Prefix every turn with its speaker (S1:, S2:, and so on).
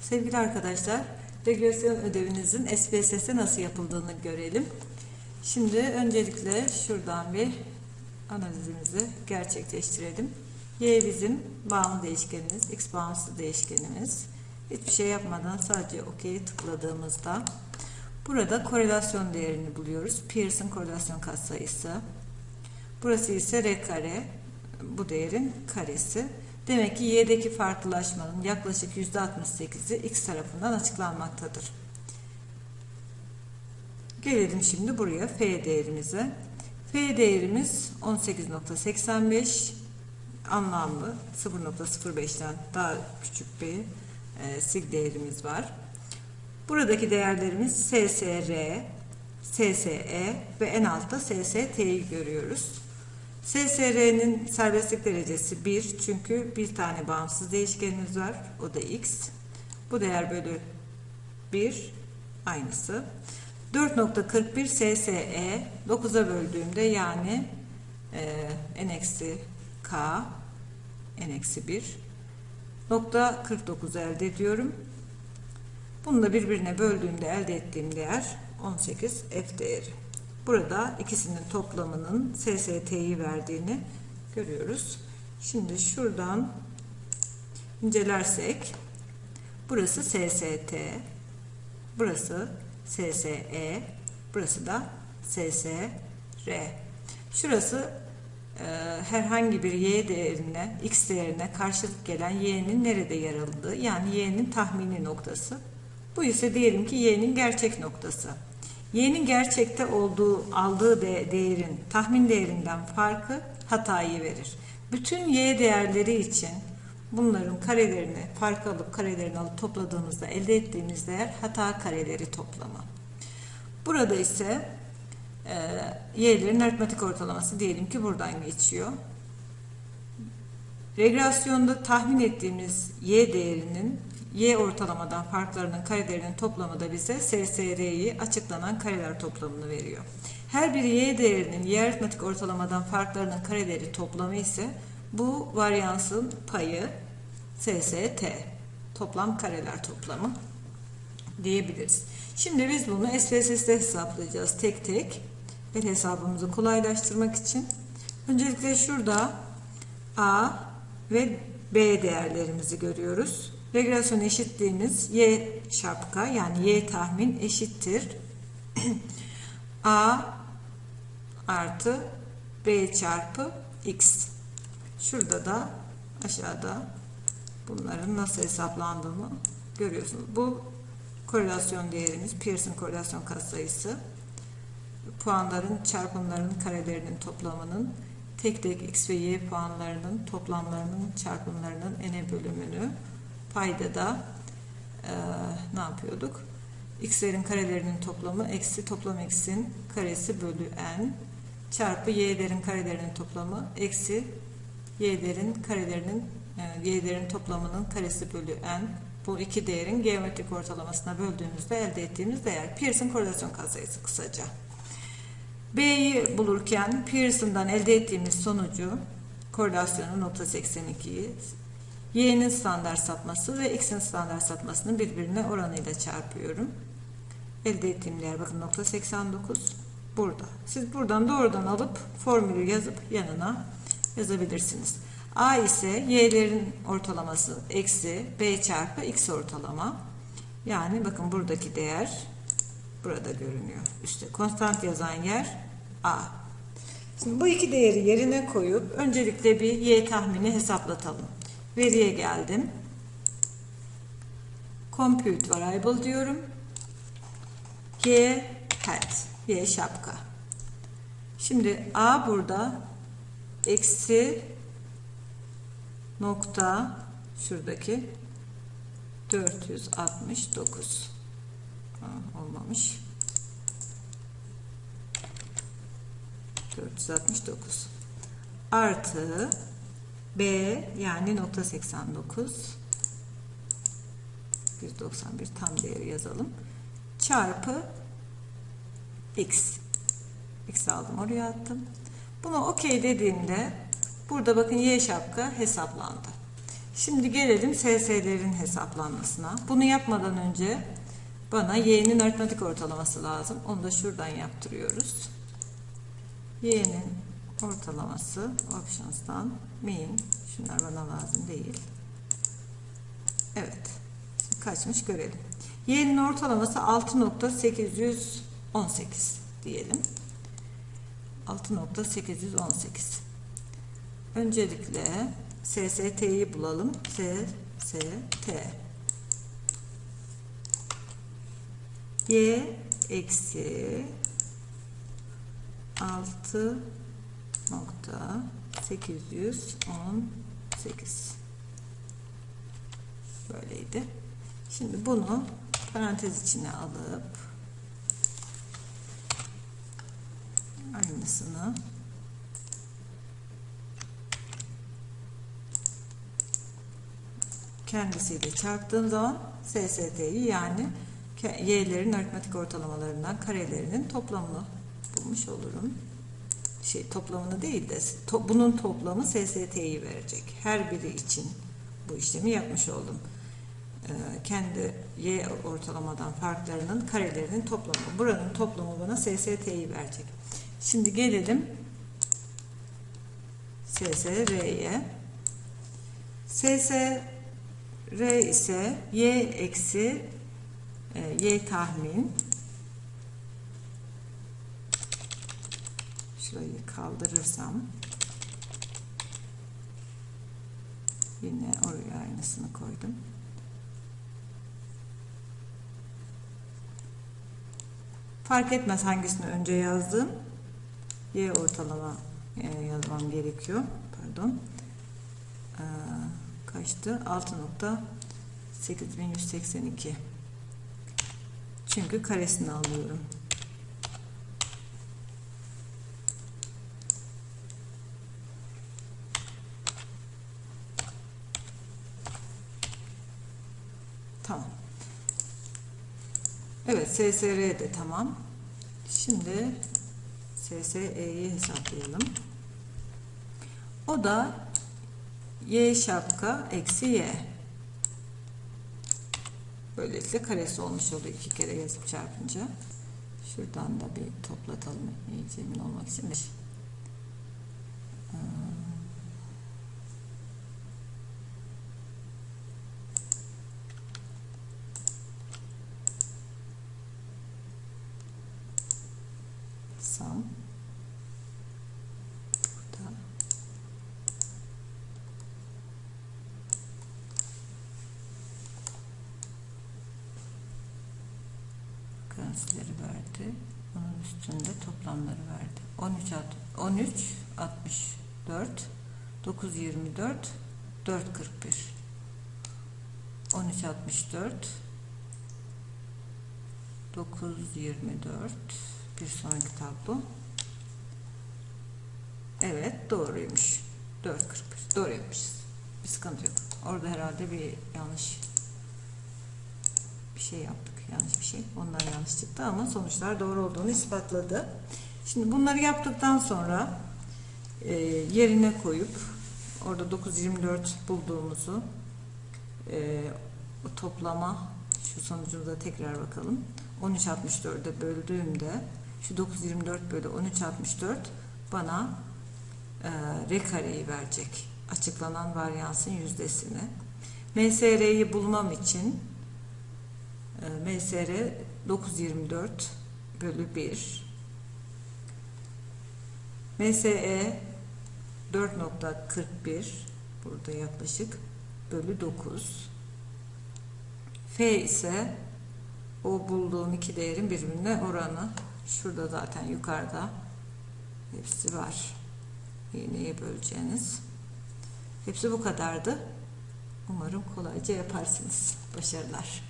S1: Sevgili arkadaşlar, regresyon ödevinizin SPSS'e nasıl yapıldığını görelim. Şimdi öncelikle şuradan bir analizimizi gerçekleştirelim. Y bizim bağımlı değişkenimiz, X bağımsız değişkenimiz. Hiçbir şey yapmadan sadece OK'ye tıkladığımızda burada korelasyon değerini buluyoruz. Pearson korelasyon katsayısı. Burası ise R kare, bu değerin karesi. Demek ki y'deki farklılaşmanın yaklaşık %68'i x tarafından açıklanmaktadır. Gelelim şimdi buraya f değerimize. f değerimiz 18.85 anlamlı 0.05'ten daha küçük bir e, sig değerimiz var. Buradaki değerlerimiz SSR, SSE ve en altta SST'yi görüyoruz. SSR'nin serbestlik derecesi 1 çünkü bir tane bağımsız değişkenimiz var. O da x. Bu değer bölü 1 aynısı. 4.41 SSE 9'a böldüğümde yani e, n eksi k n eksi 1 nokta 49 elde ediyorum. Bunu da birbirine böldüğümde elde ettiğim değer 18 f değeri. Burada ikisinin toplamının SST'yi verdiğini görüyoruz. Şimdi şuradan incelersek burası SST, burası SSE, burası da SSR. Şurası e, herhangi bir y değerine, x değerine karşılık gelen y'nin nerede yer alındığı yani y'nin tahmini noktası. Bu ise diyelim ki y'nin gerçek noktası. Y'nin gerçekte olduğu aldığı de, değerin tahmin değerinden farkı hatayı verir. Bütün y değerleri için bunların karelerini fark alıp karelerini alıp topladığımızda elde ettiğimiz değer hata kareleri toplamı. Burada ise e, y'lerin aritmetik ortalaması diyelim ki buradan geçiyor. Regresyonda tahmin ettiğimiz y değerinin y ortalamadan farklarının karelerinin toplamı da bize SSR'yi açıklanan kareler toplamını veriyor. Her bir y değerinin y aritmetik ortalamadan farklarının kareleri toplamı ise bu varyansın payı SST toplam kareler toplamı diyebiliriz. Şimdi biz bunu SPSS'de hesaplayacağız tek tek. El hesabımızı kolaylaştırmak için. Öncelikle şurada A ve B değerlerimizi görüyoruz. Regresyon eşitliğimiz y şapka yani y tahmin eşittir. A artı B çarpı X. Şurada da aşağıda bunların nasıl hesaplandığını görüyorsunuz. Bu korelasyon değerimiz Pearson korelasyon katsayısı. Puanların çarpımlarının karelerinin toplamının tek tek x ve y puanlarının toplamlarının çarpımlarının n'e bölümünü payda da e, ne yapıyorduk? x'lerin karelerinin toplamı eksi toplam x'in karesi bölü n çarpı y'lerin karelerinin toplamı eksi y'lerin karelerinin yani y'lerin toplamının karesi bölü n bu iki değerin geometrik ortalamasına böldüğümüzde elde ettiğimiz değer. Pearson korelasyon katsayısı kısaca. B'yi bulurken Pearson'dan elde ettiğimiz sonucu korelasyonu nokta 82'yi y'nin standart sapması ve x'in standart sapmasını birbirine oranıyla çarpıyorum. Elde ettiğim değer bakın nokta 89 burada. Siz buradan doğrudan alıp formülü yazıp yanına yazabilirsiniz. A ise y'lerin ortalaması eksi b çarpı x ortalama. Yani bakın buradaki değer burada görünüyor. İşte konstant yazan yer A. Şimdi bu iki değeri yerine koyup öncelikle bir y tahmini hesaplatalım. Veriye geldim. Compute variable diyorum. Y hat. Y şapka. Şimdi A burada eksi nokta şuradaki 469 ha, olmamış 469 artı B yani nokta 89 191 tam değeri yazalım çarpı x x aldım oraya attım bunu okey dediğimde burada bakın y şapka hesaplandı Şimdi gelelim SS'lerin hesaplanmasına. Bunu yapmadan önce bana y'nin aritmetik ortalaması lazım. Onu da şuradan yaptırıyoruz. y'nin ortalaması options'tan mean şunlar bana lazım değil. Evet. Şimdi kaçmış görelim. Y'nin ortalaması 6.818 diyelim. 6.818 Öncelikle SST'yi bulalım. SST Y eksi 6 nokta 818 böyleydi. Şimdi bunu parantez içine alıp aynısını kendisiyle çarptığım zaman SST'yi yani y'lerin aritmetik ortalamalarından karelerinin toplamını bulmuş olurum. Şey toplamını değil de to, bunun toplamı SST'yi verecek. Her biri için bu işlemi yapmış oldum. Ee, kendi y ortalamadan farklarının karelerinin toplamı. Buranın toplamı bana SST'yi verecek. Şimdi gelelim SSR'ye. SSR ise y eksi e, y tahmin şurayı kaldırırsam yine oraya aynısını koydum. Fark etmez hangisini önce yazdım. Y ortalama e, yazmam gerekiyor. Pardon. Ee, kaçtı? 6.8182 Çünkü karesini alıyorum. Tamam. Evet SSR de tamam. Şimdi SSE'yi hesaplayalım. O da y şapka eksi y. Böylelikle karesi olmuş oluyor iki kere yazıp çarpınca. Şuradan da bir toplatalım iyice emin olmak için. Sam. Burada. Verdi. Onun üstünde toplamları verdi. 13 13 64 9 24 4 41 13 64 9 24 bir sonraki tablo. Evet doğruymuş. 4.41. Doğru yapmışız. Bir sıkıntı yok. Orada herhalde bir yanlış bir şey yaptık. Yanlış bir şey. Ondan yanlış çıktı ama sonuçlar doğru olduğunu ispatladı. Şimdi bunları yaptıktan sonra e, yerine koyup orada 9.24 bulduğumuzu e, toplama şu sonucumuza tekrar bakalım. 13.64'e böldüğümde şu 9.24 bölü 13.64 bana e, R kareyi verecek. Açıklanan varyansın yüzdesini. MSR'yi bulmam için e, MSR 9.24 bölü 1 MSE 4.41 burada yaklaşık bölü 9 F ise o bulduğum iki değerin birbirine oranı şurada zaten yukarıda hepsi var. Neye böleceğiniz. Hepsi bu kadardı. Umarım kolayca yaparsınız. Başarılar